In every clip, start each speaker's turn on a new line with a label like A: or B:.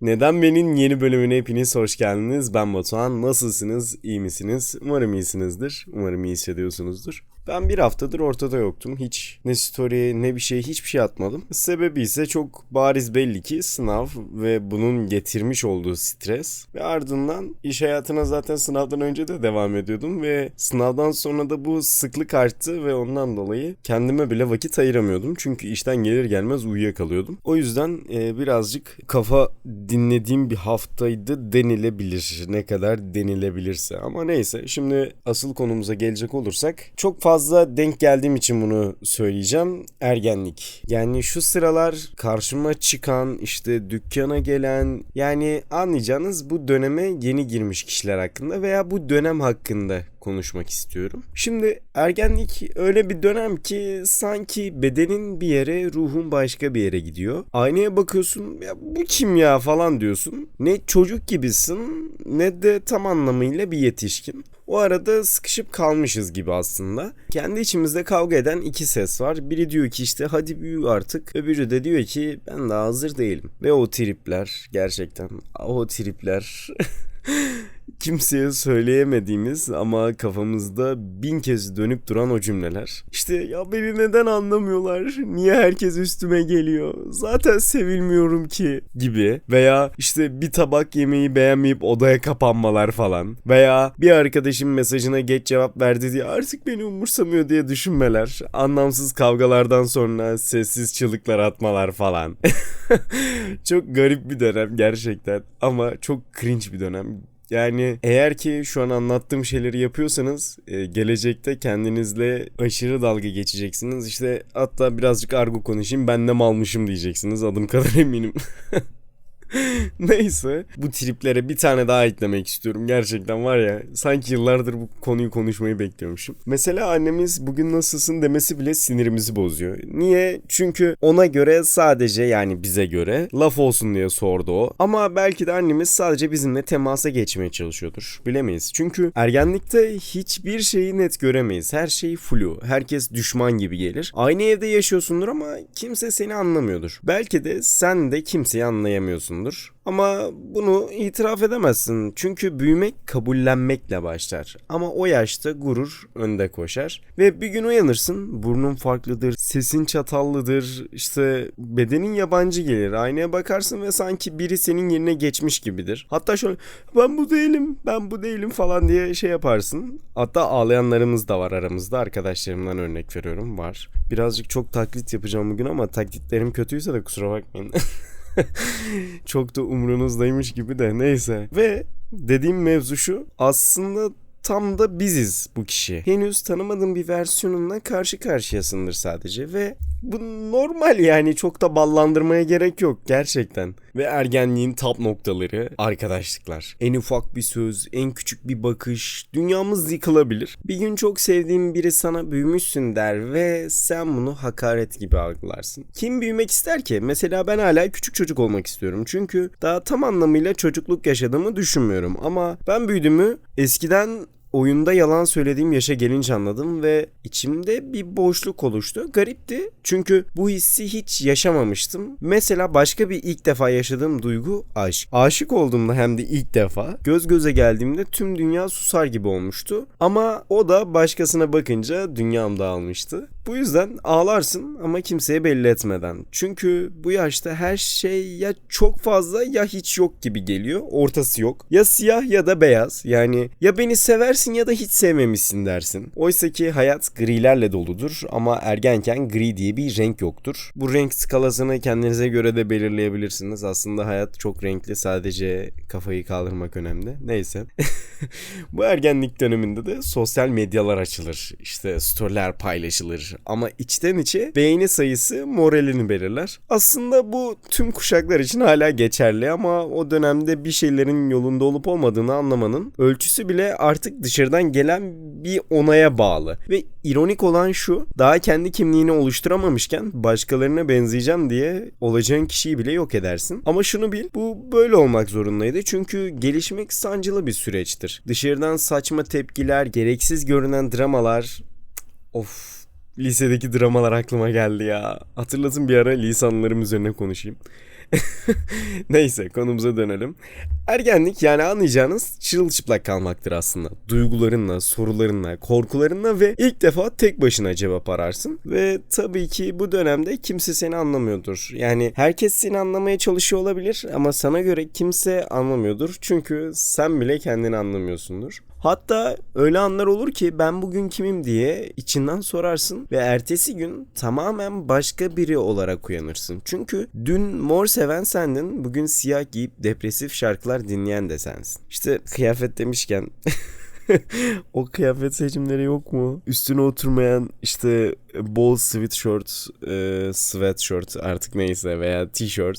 A: Neden Ben'in yeni bölümüne hepiniz hoş geldiniz. Ben Batuhan. Nasılsınız? İyi misiniz? Umarım iyisinizdir. Umarım iyi hissediyorsunuzdur. Ben bir haftadır ortada yoktum. Hiç ne story ne bir şey hiçbir şey atmadım. Sebebi ise çok bariz belli ki sınav ve bunun getirmiş olduğu stres. Ve ardından iş hayatına zaten sınavdan önce de devam ediyordum ve sınavdan sonra da bu sıklık arttı ve ondan dolayı kendime bile vakit ayıramıyordum. Çünkü işten gelir gelmez uyuyakalıyordum. O yüzden e, birazcık kafa dinlediğim bir haftaydı denilebilir. Ne kadar denilebilirse. Ama neyse şimdi asıl konumuza gelecek olursak çok fazla denk geldiğim için bunu söyleyeceğim. Ergenlik. Yani şu sıralar karşıma çıkan işte dükkana gelen yani anlayacağınız bu döneme yeni girmiş kişiler hakkında veya bu dönem hakkında konuşmak istiyorum. Şimdi ergenlik öyle bir dönem ki sanki bedenin bir yere, ruhun başka bir yere gidiyor. Aynaya bakıyorsun ya bu kim ya falan diyorsun. Ne çocuk gibisin ne de tam anlamıyla bir yetişkin. O arada sıkışıp kalmışız gibi aslında. Kendi içimizde kavga eden iki ses var. Biri diyor ki işte hadi büyü artık. Öbürü de diyor ki ben daha hazır değilim. Ve o tripler gerçekten o tripler kimseye söyleyemediğimiz ama kafamızda bin kez dönüp duran o cümleler. İşte ya beni neden anlamıyorlar? Niye herkes üstüme geliyor? Zaten sevilmiyorum ki gibi. Veya işte bir tabak yemeği beğenmeyip odaya kapanmalar falan. Veya bir arkadaşım mesajına geç cevap verdi diye artık beni umursamıyor diye düşünmeler. Anlamsız kavgalardan sonra sessiz çığlıklar atmalar falan. çok garip bir dönem gerçekten ama çok cringe bir dönem. Yani eğer ki şu an anlattığım şeyleri yapıyorsanız e, gelecekte kendinizle aşırı dalga geçeceksiniz. İşte hatta birazcık argo konuşayım ben de malmışım diyeceksiniz adım kadar eminim. Neyse bu triplere bir tane daha eklemek istiyorum. Gerçekten var ya sanki yıllardır bu konuyu konuşmayı bekliyormuşum. Mesela annemiz bugün nasılsın demesi bile sinirimizi bozuyor. Niye? Çünkü ona göre sadece yani bize göre laf olsun diye sordu o. Ama belki de annemiz sadece bizimle temasa geçmeye çalışıyordur. Bilemeyiz. Çünkü ergenlikte hiçbir şeyi net göremeyiz. Her şey flu. Herkes düşman gibi gelir. Aynı evde yaşıyorsundur ama kimse seni anlamıyordur. Belki de sen de kimseyi anlayamıyorsun yapıyorsundur. Ama bunu itiraf edemezsin. Çünkü büyümek kabullenmekle başlar. Ama o yaşta gurur önde koşar. Ve bir gün uyanırsın. Burnun farklıdır, sesin çatallıdır, işte bedenin yabancı gelir. Aynaya bakarsın ve sanki biri senin yerine geçmiş gibidir. Hatta şöyle ben bu değilim, ben bu değilim falan diye şey yaparsın. Hatta ağlayanlarımız da var aramızda. Arkadaşlarımdan örnek veriyorum var. Birazcık çok taklit yapacağım bugün ama taklitlerim kötüyse de kusura bakmayın. Çok da umrunuzdaymış gibi de neyse. Ve dediğim mevzu şu aslında tam da biziz bu kişi. Henüz tanımadığın bir versiyonunla karşı karşıyasındır sadece ve bu normal yani çok da ballandırmaya gerek yok gerçekten. Ve ergenliğin tap noktaları arkadaşlıklar. En ufak bir söz, en küçük bir bakış, dünyamız yıkılabilir. Bir gün çok sevdiğin biri sana büyümüşsün der ve sen bunu hakaret gibi algılarsın. Kim büyümek ister ki? Mesela ben hala küçük çocuk olmak istiyorum. Çünkü daha tam anlamıyla çocukluk yaşadığımı düşünmüyorum. Ama ben büyüdüğümü eskiden oyunda yalan söylediğim yaşa gelince anladım ve içimde bir boşluk oluştu. Garipti çünkü bu hissi hiç yaşamamıştım. Mesela başka bir ilk defa yaşadığım duygu aşk. Aşık olduğumda hem de ilk defa göz göze geldiğimde tüm dünya susar gibi olmuştu. Ama o da başkasına bakınca dünyam dağılmıştı. Bu yüzden ağlarsın ama kimseye belli etmeden. Çünkü bu yaşta her şey ya çok fazla ya hiç yok gibi geliyor. Ortası yok. Ya siyah ya da beyaz. Yani ya beni seversin ya da hiç sevmemişsin dersin. Oysa ki hayat grilerle doludur ama ergenken gri diye bir renk yoktur. Bu renk skalasını kendinize göre de belirleyebilirsiniz. Aslında hayat çok renkli sadece kafayı kaldırmak önemli. Neyse. bu ergenlik döneminde de sosyal medyalar açılır. İşte storyler paylaşılır ama içten içe beğeni sayısı moralini belirler. Aslında bu tüm kuşaklar için hala geçerli ama o dönemde bir şeylerin yolunda olup olmadığını anlamanın ölçüsü bile artık dışarıdan gelen bir onaya bağlı. Ve ironik olan şu, daha kendi kimliğini oluşturamamışken başkalarına benzeyeceğim diye olacağın kişiyi bile yok edersin. Ama şunu bil, bu böyle olmak zorundaydı çünkü gelişmek sancılı bir süreçtir. Dışarıdan saçma tepkiler, gereksiz görünen dramalar, of lisedeki dramalar aklıma geldi ya. Hatırlatın bir ara lisanlarım üzerine konuşayım. Neyse konumuza dönelim. Ergenlik yani anlayacağınız çırılçıplak kalmaktır aslında. Duygularınla, sorularınla, korkularınla ve ilk defa tek başına cevap ararsın. Ve tabii ki bu dönemde kimse seni anlamıyordur. Yani herkes seni anlamaya çalışıyor olabilir ama sana göre kimse anlamıyordur. Çünkü sen bile kendini anlamıyorsundur. Hatta öyle anlar olur ki ben bugün kimim diye içinden sorarsın ve ertesi gün tamamen başka biri olarak uyanırsın. Çünkü dün mor seven sendin, bugün siyah giyip depresif şarkılar dinleyen de sensin. İşte kıyafet demişken o kıyafet seçimleri yok mu? Üstüne oturmayan işte bol sweatshirt, e, sweatshirt artık neyse veya t-shirt.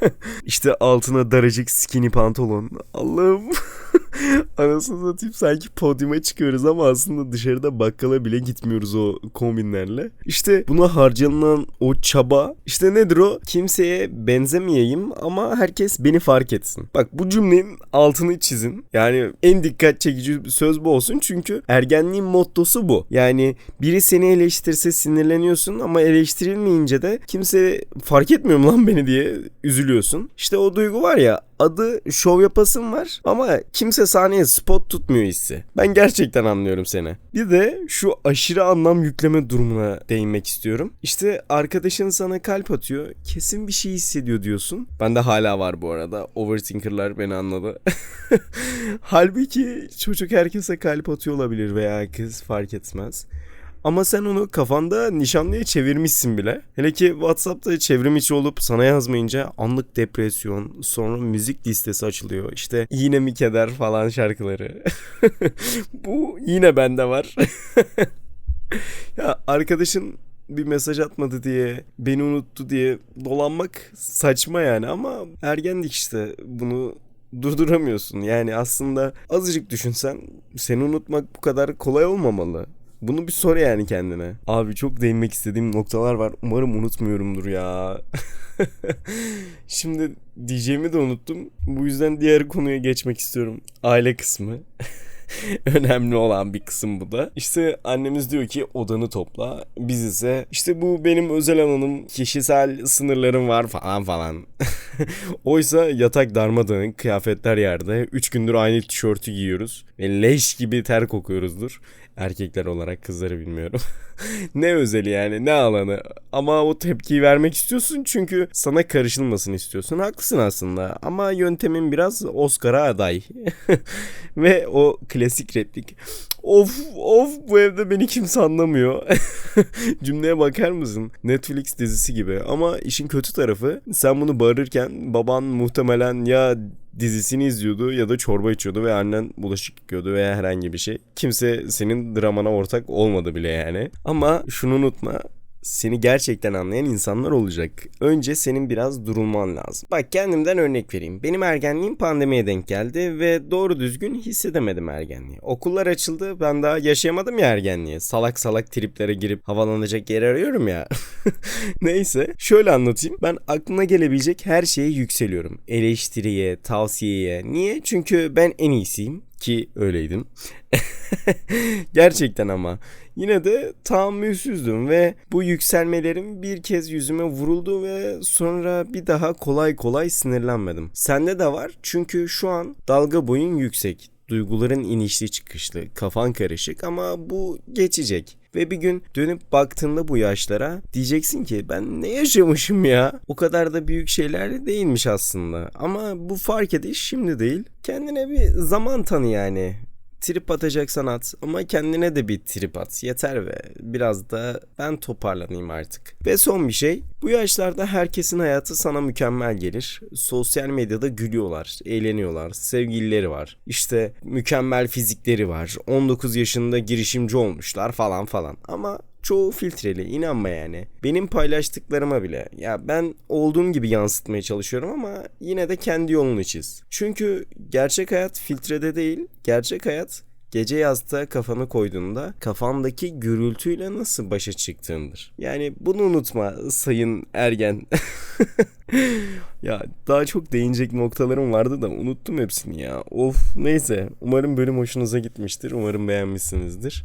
A: işte altına daracık skinny pantolon. Allah'ım. Anasını satayım sanki podyuma çıkıyoruz ama aslında dışarıda bakkala bile gitmiyoruz o kombinlerle. İşte buna harcanan o çaba işte nedir o? Kimseye benzemeyeyim ama herkes beni fark etsin. Bak bu cümlenin altını çizin. Yani en dikkat çekici söz bu olsun çünkü ergenliğin mottosu bu. Yani biri seni eleştirse sinirleniyorsun ama eleştirilmeyince de kimse fark etmiyor mu lan beni diye üzülüyorsun. İşte o duygu var ya adı şov yapasın var ama kimse sahneye spot tutmuyor hissi. Ben gerçekten anlıyorum seni. Bir de şu aşırı anlam yükleme durumuna değinmek istiyorum. İşte arkadaşın sana kalp atıyor. Kesin bir şey hissediyor diyorsun. Bende hala var bu arada. Overthinker'lar beni anladı. Halbuki çocuk herkese kalp atıyor olabilir veya kız fark etmez. Ama sen onu kafanda nişanlıya çevirmişsin bile. Hele ki WhatsApp'ta çevrim içi olup sana yazmayınca anlık depresyon, sonra müzik listesi açılıyor. İşte yine mi keder falan şarkıları. Bu yine bende var. ya arkadaşın bir mesaj atmadı diye, beni unuttu diye dolanmak saçma yani ama ergenlik işte bunu durduramıyorsun. Yani aslında azıcık düşünsen seni unutmak bu kadar kolay olmamalı. Bunu bir sor yani kendine. Abi çok değinmek istediğim noktalar var. Umarım unutmuyorumdur ya. Şimdi diyeceğimi de unuttum. Bu yüzden diğer konuya geçmek istiyorum. Aile kısmı. Önemli olan bir kısım bu da. İşte annemiz diyor ki odanı topla. Biz ise işte bu benim özel alanım, kişisel sınırlarım var falan falan. Oysa yatak darmadağın, kıyafetler yerde. 3 gündür aynı tişörtü giyiyoruz. Ve leş gibi ter kokuyoruzdur. Erkekler olarak kızları bilmiyorum. ne özeli yani ne alanı. Ama o tepkiyi vermek istiyorsun çünkü sana karışılmasını istiyorsun. Haklısın aslında ama yöntemin biraz Oscar'a aday. Ve o klasik replik. Of of bu evde beni kimse anlamıyor. Cümleye bakar mısın? Netflix dizisi gibi. Ama işin kötü tarafı sen bunu bağırırken baban muhtemelen ya dizisini izliyordu ya da çorba içiyordu ve annen bulaşık yıkıyordu veya herhangi bir şey. Kimse senin dramana ortak olmadı bile yani. Ama şunu unutma seni gerçekten anlayan insanlar olacak. Önce senin biraz durulman lazım. Bak kendimden örnek vereyim. Benim ergenliğim pandemiye denk geldi ve doğru düzgün hissedemedim ergenliği. Okullar açıldı ben daha yaşayamadım ya ergenliği. Salak salak triplere girip havalanacak yer arıyorum ya. Neyse şöyle anlatayım. Ben aklına gelebilecek her şeye yükseliyorum. Eleştiriye, tavsiyeye. Niye? Çünkü ben en iyisiyim ki öyleydim. Gerçekten ama yine de tahammülsüzdüm ve bu yükselmelerim bir kez yüzüme vuruldu ve sonra bir daha kolay kolay sinirlenmedim. Sende de var çünkü şu an dalga boyun yüksek. Duyguların inişli çıkışlı, kafan karışık ama bu geçecek. Ve bir gün dönüp baktığında bu yaşlara diyeceksin ki ben ne yaşamışım ya? O kadar da büyük şeyler değilmiş aslında. Ama bu fark ediş şimdi değil. Kendine bir zaman tanı yani trip atacaksan at ama kendine de bir trip at yeter ve biraz da ben toparlanayım artık. Ve son bir şey bu yaşlarda herkesin hayatı sana mükemmel gelir. Sosyal medyada gülüyorlar, eğleniyorlar, sevgilileri var. İşte mükemmel fizikleri var. 19 yaşında girişimci olmuşlar falan falan. Ama çoğu filtreli inanma yani. Benim paylaştıklarıma bile ya ben olduğum gibi yansıtmaya çalışıyorum ama yine de kendi yolunu çiz. Çünkü gerçek hayat filtrede değil, gerçek hayat gece yastığa kafanı koyduğunda kafandaki gürültüyle nasıl başa çıktığındır. Yani bunu unutma sayın ergen. ya daha çok değinecek noktalarım vardı da unuttum hepsini ya. Of neyse umarım bölüm hoşunuza gitmiştir. Umarım beğenmişsinizdir.